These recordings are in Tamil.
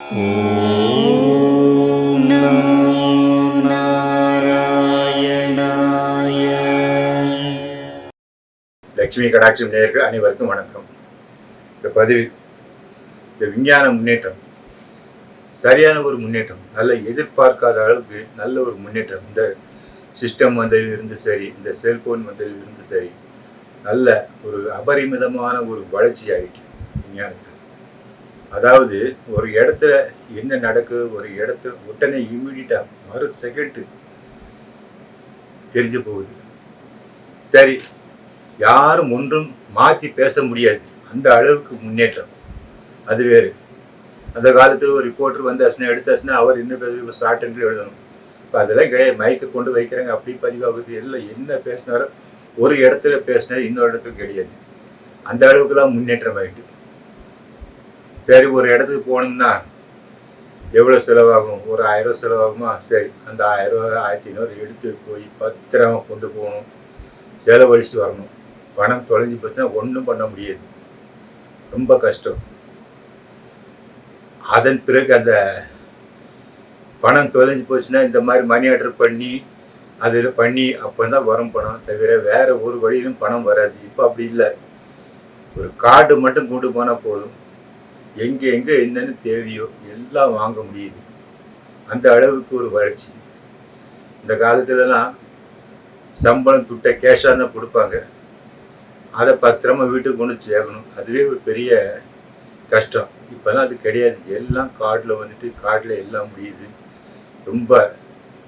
ॐ नमो नारायणाय லட்சுமி கடாட்சி நேயர்கள் அனைவருக்கும் வணக்கம் இந்த பதிவு இந்த விஞ்ஞான முன்னேற்றம் சரியான ஒரு முன்னேற்றம் நல்ல எதிர்பார்க்காத அளவுக்கு நல்ல ஒரு முன்னேற்றம் இந்த சிஸ்டம் வந்ததில் இருந்து சரி இந்த செல்போன் வந்ததில் இருந்து சரி நல்ல ஒரு அபரிமிதமான ஒரு வளர்ச்சி ஆயிட்டு விஞ்ஞானத்தில் அதாவது ஒரு இடத்துல என்ன நடக்குது ஒரு இடத்துல உடனே இம்மிடியட்டா மறு செகண்டு தெரிஞ்சு போகுது. சரி யாரும் ஒன்றும் மாற்றி பேச முடியாது. அந்த அளவுக்கு முன்னேற்றம். அது வேறு. அந்த காலத்தில் ஒரு ரிப்போர்ட்டர் வந்தாச்சுன்னா எடுத்தாச்சுன்னா அவர் என்ன பேச ஷார்ட் அண்ட் எழுதணும். இப்போ அதெல்லாம் கிடையாது. மைக்கை கொண்டு வைக்கிறாங்க. அப்படி பதிவாகுது. எல்லாம் என்ன பேசினாரோ ஒரு இடத்துல பேசினார் இன்னொரு இடத்துல கிடையாது. அந்த அளவுக்குலாம் முன்னேற்றம் ஆயிட்டு. சரி ஒரு இடத்துக்கு போகணும்னா எவ்வளோ செலவாகும்? ஒரு ஆயிரம் ரூபா செலவாகுமா? சரி அந்த ஆயிரம் ரூபா ஆயிரத்தி ஐநூறு எடுத்து போய் பத்திரமா கொண்டு போகணும். செலவழிச்சு வரணும். பணம் தொலைஞ்சு போச்சுன்னா ஒன்றும் பண்ண முடியாது. ரொம்ப கஷ்டம். அதன் பிறகு அந்த பணம் தொலைஞ்சு போச்சுன்னா இந்த மாதிரி மணி ஆர்டர் பண்ணி அதில் பண்ணி அப்போ தான் வரும் பணம். தவிர வேற ஒரு வழியிலும் பணம் வராது. இப்போ அப்படி இல்லை. ஒரு கார்டு மட்டும் கொண்டு போனால் போதும். எங்கே எங்கே என்னென்னு தேவையோ எல்லாம் வாங்க முடியுது. அந்த அளவுக்கு ஒரு வளர்ச்சி. இந்த காலத்துலலாம் சம்பளம் துட்ட கேஷாக தான் கொடுப்பாங்க. அதை பத்திரமா வீட்டுக்கு கொண்டு சேர்க்கணும். அதுவே ஒரு பெரிய கஷ்டம். இப்போல்லாம் அது கிடையாது. எல்லாம் காட்டில் வந்துட்டு காட்டில் எல்லாம் முடியுது. ரொம்ப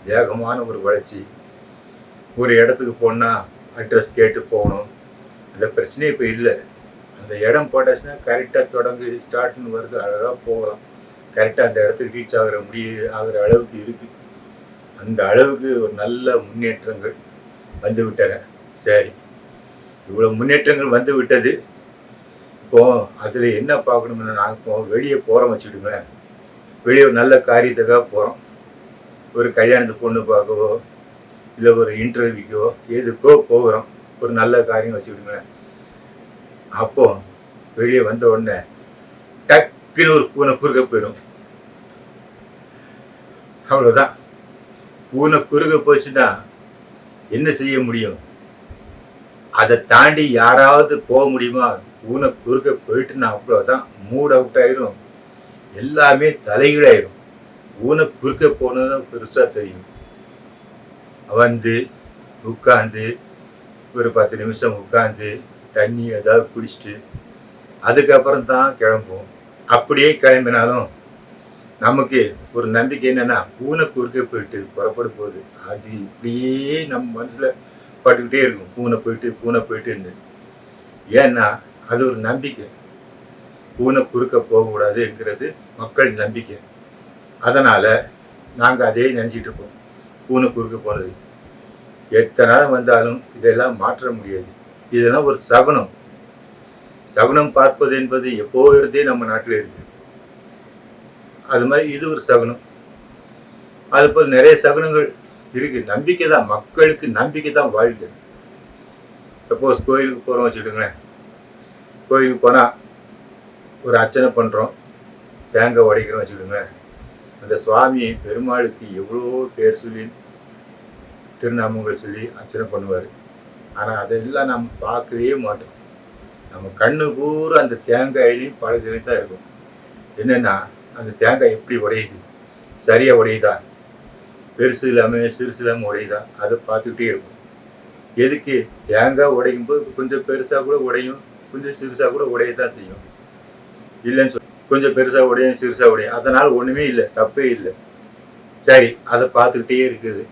வேகமான ஒரு வளர்ச்சி. ஒரு இடத்துக்கு போனால் அட்ரஸ் கேட்டு போகணும். அந்த பிரச்சனையே இப்போ இல்லை. அந்த இடம் போட்டாச்சுன்னா கரெக்டாக தொடங்கு ஸ்டார்ட்னு வருது அழகாக போகலாம். கரெக்டாக அந்த இடத்துக்கு ரீச் ஆகிற முடிய ஆகிற அளவுக்கு இருக்குது அந்த அளவுக்கு ஒரு நல்ல முன்னேற்றங்கள் வந்து விட்டன. சரி. இவ்வளோ முன்னேற்றங்கள் வந்து விட்டது. இப்போ அதில் என்ன பார்க்கணும்னு நாங்கள் இப்போ வெளியே போகிறோம் வச்சுக்கிடுங்களேன் வெளியே ஒரு நல்ல காரியத்துக்காக போகிறோம் ஒரு கல்யாணத்துக்கு பொண்ணு பார்க்கவோ இல்லை ஒரு இன்டர்வியூக்கோ எதுக்கோ போகிறோம். ஒரு நல்ல காரியம் வச்சுக்கிடுங்களேன் அப்போ வெளியே வந்த உடனே டக்குன்னு ஒரு பூனை குறுக்க போயிடும். அவ்வளோதான் பூனை குறுக்க போச்சுன்னா என்ன செய்ய முடியும்? அதை தாண்டி யாராவது போக முடியுமா? பூனை குறுக்க போயிட்டுனா அவ்வளோதான் மூட் அவுட் ஆயிரும். எல்லாமே தலைகீழாயிரும். பூனை குறுக்க போனதும் பெருசாக தெரியும். வந்து உட்காந்து ஒரு பத்து நிமிஷம் உட்காந்து தண்ணி ஏதாவது குடிச்சிட்டு அதுக்கப்புறம் தான் கிளம்புவோம். அப்படியே கிளம்பினாலும் நமக்கு ஒரு நம்பிக்கை என்னன்னா பூனை குறுக்கே போயிட்டு புறப்பட போகுது. அது இப்படியே நம்ம மனசில் பட்டுக்கிட்டே இருக்கும். பூனை போயிட்டு பூனை போயிட்டுன்னு. ஏன்னா அது ஒரு நம்பிக்கை. பூனை குறுக்க போகக்கூடாதுங்கிறது மக்கள் நம்பிக்கை. அதனால் நாங்கள் அதே நினச்சிட்டு இருப்போம். பூனை குறுக்க போனது. எத்தனை நாள் வந்தாலும் இதெல்லாம் மாற்ற முடியாது. இதெல்லாம் ஒரு சகுனம் சகுனம் பார்ப்பது என்பது எப்போ இருந்தே நம்ம நாட்டில் இருக்கு. அது மாதிரி இது ஒரு சகுனம் அது போல் நிறைய சகுனங்கள் இருக்கு. நம்பிக்கை தான் மக்களுக்கு நம்பிக்கை தான் வாழ்க்கை சப்போஸ் கோயிலுக்கு போகிறோம் வச்சுக்கிட்டுங்களேன் கோயிலுக்கு போனால் ஒரு அர்ச்சனை பண்ணுறோம் தேங்காய் உடைக்கிறோம் வச்சுக்கிட்டுங்களேன் அந்த சுவாமி பெருமாளுக்கு எவ்வளோ பேர் சொல்லி திருநாமங்கள் சொல்லி அர்ச்சனை பண்ணுவார். ஆனால் அதெல்லாம் நம்ம பார்க்கவே மாட்டோம். நம்ம கண்ணு பூரா அந்த தேங்காயிலையும் பழத்துலையும் தான் இருக்கும். என்னென்னா அந்த தேங்காய் எப்படி உடையுது? சரியாக உடையுதா? பெருசு இல்லாமல் சிறுசு இல்லாமல் உடையுதா? அதை பார்த்துக்கிட்டே இருக்கும். எதுக்கு? தேங்காய் உடையும் போது கொஞ்சம் பெருசாக கூட உடையும் கொஞ்சம் சிறுசாக கூட உடைய தான் செய்யும். இல்லைன்னு சொல்லி கொஞ்சம் பெருசாக உடையும் சிறுசாக உடையும். அதனால் ஒன்றுமே இல்லை தப்பே இல்லை. சரி அதை பார்த்துக்கிட்டே இருக்குது.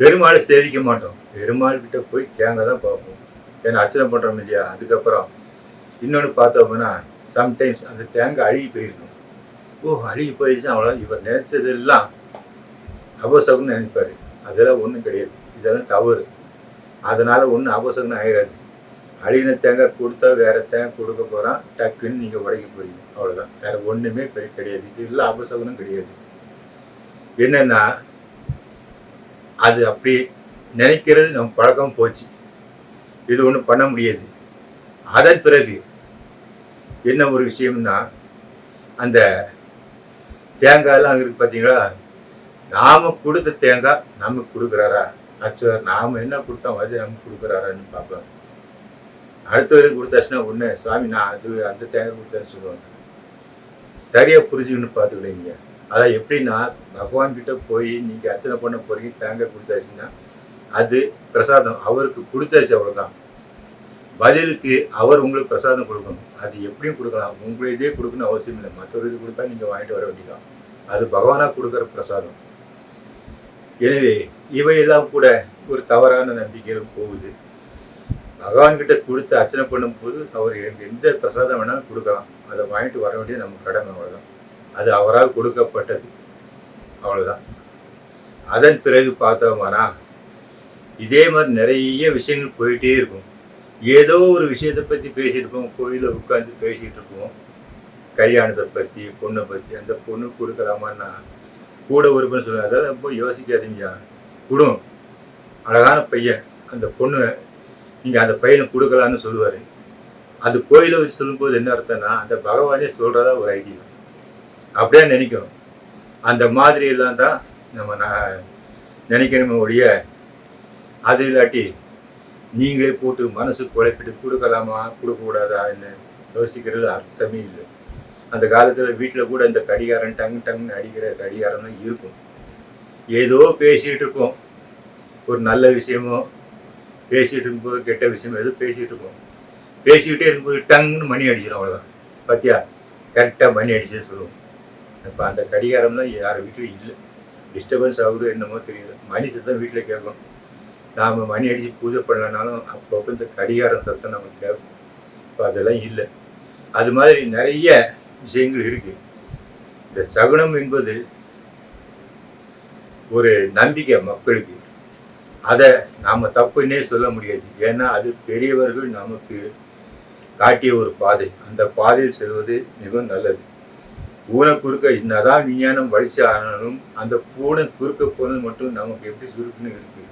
பெருமாளை சேவிக்க மாட்டோம். பெருமாள் கிட்ட போய் கேங்க தான் பார்ப்போம். ஏன்னா அர்ச்சனை பண்ணுறோம் இல்லையா? அதுக்கப்புறம் இன்னொன்று பார்த்தோம்னா சம்டைம்ஸ் அந்த தேங்காய் அழுகி போயிருக்கும். ஓ அழுகி போயிடுச்சு அவ்வளோ இவர் நினைச்சதெல்லாம் அபசகுன்னு நினைப்பார். அதெல்லாம் ஒன்றும் கிடையாது. இதெல்லாம் தவறு. அதனால ஒன்றும் அபசகுன்னு ஆயிடாது அழுகின தேங்காய் கொடுத்தா வேற தேங்காய் கொடுக்க போகிறான் டக்குன்னு நீங்கள் உடைக்க போறீங்க. அவ்வளோதான் வேற ஒன்றுமே பெரிய கிடையாது. இதெல்லாம் அபசகுனும் கிடையாது. என்னென்னா அது அப்படி நினைக்கிறது நம்ம பழக்கம் போச்சு. இது ஒன்றும் பண்ண முடியாது. அதன் பிறகு என்ன ஒரு விஷயம்னா அந்த தேங்காயெல்லாம் அங்கே இருக்கு பார்த்தீங்களா நாம கொடுத்த தேங்காய் நமக்கு கொடுக்குறாரா? ஆக்சுவலாக நாம என்ன கொடுத்தோம் அது நமக்கு கொடுக்குறாரான்னு பார்ப்போம் அடுத்தவருக்கு கொடுத்தாச்சுன்னா ஒன்று சுவாமி நான் அது அந்த தேங்காய் கொடுத்தேன்னு சொல்லுவாங்க. சரியாக புரிஞ்சுக்கணும்னு பார்த்துக்கிட்டீங்க. அதான் எப்படின்னா பகவான் கிட்ட போய் நீங்கள் அர்ச்சனை பண்ண போகிறீங்க தேங்காய் கொடுத்தாச்சுன்னா அது பிரசாதம் அவருக்கு கொடுத்தாச்சு அவ்வளவுதான். பதிலுக்கு அவர் உங்களுக்கு பிரசாதம் கொடுக்கணும். அது எப்படியும் கொடுக்கலாம். உங்களை இதே கொடுக்கணும் அவசியம் இல்லை. மற்றொரு இது கொடுத்தா நீங்க வாங்கிட்டு வர வேண்டியதான் அது பகவானாக கொடுக்குற பிரசாதம். எனவே இவையெல்லாம் கூட ஒரு தவறான நம்பிக்கையிலும் போகுது. பகவான்கிட்ட கொடுத்து அர்ச்சனை பண்ணும்போது அவர் எனக்கு எந்த பிரசாதம் வேணாலும் கொடுக்கலாம். அதை வாங்கிட்டு வர வேண்டியது நம்ம கடமை அவ்வளவுதான். அது அவரால் கொடுக்கப்பட்டது. அவ்வளவுதான். அதன் பிறகு பார்த்தோம்னா இதே மாதிரி நிறைய விஷயங்கள் போயிட்டே இருக்கும். ஏதோ ஒரு விஷயத்தை பற்றி பேசிகிட்டு இருப்போம். கோயிலில் உட்காந்து பேசிக்கிட்டு இருப்போம். கல்யாணத்தை பற்றி பொண்ணை பற்றி அந்த பொண்ணு கொடுக்கலாமான்னா கூட ஒருவன் சொல்லுவாங்க அதெல்லாம் ரொம்ப யோசிக்காதீங்க. கொடும் அழகான பையன். அந்த பொண்ணு நீங்கள் அந்த பையனை கொடுக்கலான்னு சொல்லுவார். அது கோயிலை வச்சு சொல்லும்போது என்ன அர்த்தம்னா அந்த பகவானே சொல்கிறதா ஒரு ஐதீகம். அப்படியே நினைக்கும் அந்த மாதிரி எல்லாம் தான் நம்ம நான் நினைக்கணுமே ஒழிய அது இல்லாட்டி நீங்களே போட்டு மனசு குழப்பிட்டு கொடுக்கலாமா? கொடுக்கக்கூடாதா என்ன யோசிக்கிறது அர்த்தமே இல்லை. அந்த காலத்தில் வீட்டில் கூட இந்த கடிகாரம் டங்கு டங்குன்னு அடிக்கிற கடிகாரம் தான் இருக்கும். ஏதோ பேசிகிட்டு இருப்போம். ஒரு நல்ல விஷயமோ பேசிகிட்டு இருக்கும்போது கெட்ட விஷயமோ ஏதோ பேசிகிட்டு இருப்போம். பேசிக்கிட்டே இருக்கும்போது டங்குன்னு மணி அடிச்சிடும் அவ்வளோதான் பார்த்தியா கரெக்டாக மணி அடிச்சு சொல்லுவோம். இப்போ அந்த கடிகாரம் தான் யார் வீட்டிலும் இல்லை. டிஸ்டர்பன்ஸ் ஆகுது என்னமோ தெரியல. மணி சத்தம் வீட்டில் கேட்கும். நாம் மணி அடித்து பூஜை பண்ணலனாலும் அப்பப்போ இந்த கடிகாரம் சத்தம் நமக்கு தேவை. இப்போ அதெல்லாம் இல்லை. அது மாதிரி நிறைய விஷயங்கள் இருக்கு. இந்த சகுனம் என்பது ஒரு நம்பிக்கை மக்களுக்கு. அதை நாம தப்புன்னே சொல்ல முடியாது. ஏன்னா அது பெரியவர்கள் நமக்கு காட்டிய ஒரு பாதை. அந்த பாதையில் செல்வது மிகவும் நல்லது. பூனை குறுக்க என்னதான் விஞ்ஞானம் வலிச்சு ஆனாலும் அந்த பூனை குறுக்க போனது மட்டும் நமக்கு எப்படி சுருக்குன்னு இருக்குது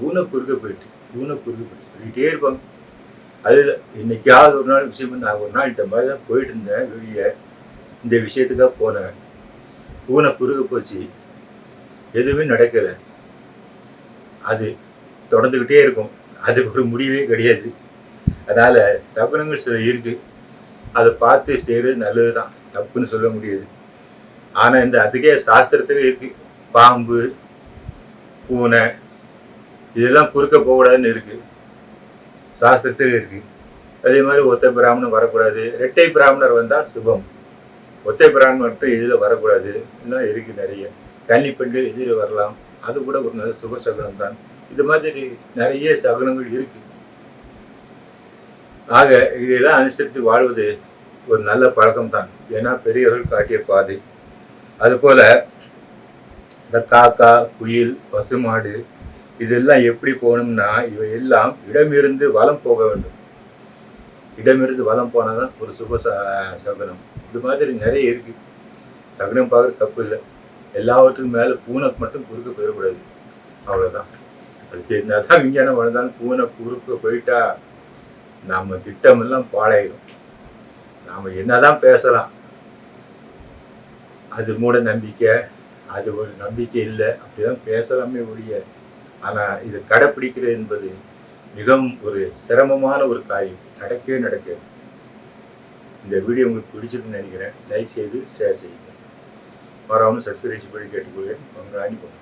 ஊனை குறுக்க போயிட்டு ஊனை குறுக்க போயிட்டு சொல்லிட்டே இருப்பாங்க. அது இன்னைக்காவது ஒரு நாள் விஷயம் நான் ஒரு நாள் இந்த மாதிரி தான் போயிட்டு இருந்தேன் வெளியே இந்த விஷயத்துக்காக போனேன். ஊனை குறுக்க போச்சு. எதுவுமே நடக்கலை. அது தொடர்ந்துக்கிட்டே இருக்கும். அதுக்கு ஒரு முடிவே கிடையாது. அதனால சகுனங்கள் சில இருக்கு. அதை பார்த்து செய்யறது நல்லதுதான். தப்புன்னு சொல்ல முடியாது. ஆனா இந்த அதுக்கே சாஸ்திரத்துல இருக்கு. பாம்பு பூனை இதெல்லாம் குறுக்க போகக்கூடாதுன்னு இருக்கு. சாஸ்திரத்தில் இருக்கு. அதே மாதிரி ஒத்தை பிராமணன் வரக்கூடாது. இரட்டை பிராமணர் வந்தால் சுபம். ஒத்தை பிராமணர்கிட்ட மட்டும் இதில் வரக்கூடாது. இன்னும் இருக்கு நிறைய. கன்னி பெண்கள் வரலாம். அது கூட ஒரு நல்ல சுப சகுனம் தான். இது மாதிரி நிறைய சகுனங்கள் இருக்கு. ஆக இதெல்லாம் அனுசரித்து வாழ்வது ஒரு நல்ல பழக்கம் தான். ஏன்னா பெரியவர்கள் காட்டிய பாதை. அதுபோல இந்த காக்கா குயில் பசுமாடு இதெல்லாம் எப்படி போகணும்னா இவை எல்லாம் இடமிருந்து வலம் போக வேண்டும். இடமிருந்து வலம் போனாதான் ஒரு சுப ச- சகுனம். இது மாதிரி நிறைய இருக்கு. சகுனம் பார்க்குறது தப்பு இல்லை. எல்லாவற்றுக்கும் மேல பூனை மட்டும் குறுக்க போயிடக்கூடாது. அவ்வளவுதான். அதுக்கு என்னதான் விஞ்ஞானம் வளர்ந்தாலும் பூனை குறுக்க போயிட்டா நாம திட்டமெல்லாம் பாழாயிடும் நாம என்னதான் பேசலாம். அது மூட நம்பிக்கை அது ஒரு நம்பிக்கை இல்லை. அப்படிதான் பேசலாமே ஒழிய ஆனா இது கடைப்பிடிக்கிறது என்பது மிகவும் ஒரு சிரமமான ஒரு காரியம். நடக்கவே நடக்காது. இந்த வீடியோ உங்களுக்கு பிடிச்சிருக்குன்னு நினைக்கிறேன். லைக் செய்து ஷேர் செய்யுங்க. மறக்காமல் சப்ஸ்கிரைப் பண்ணி கேட்டுக்கொள்கிறேன் உங்கள் அனுப்பணும்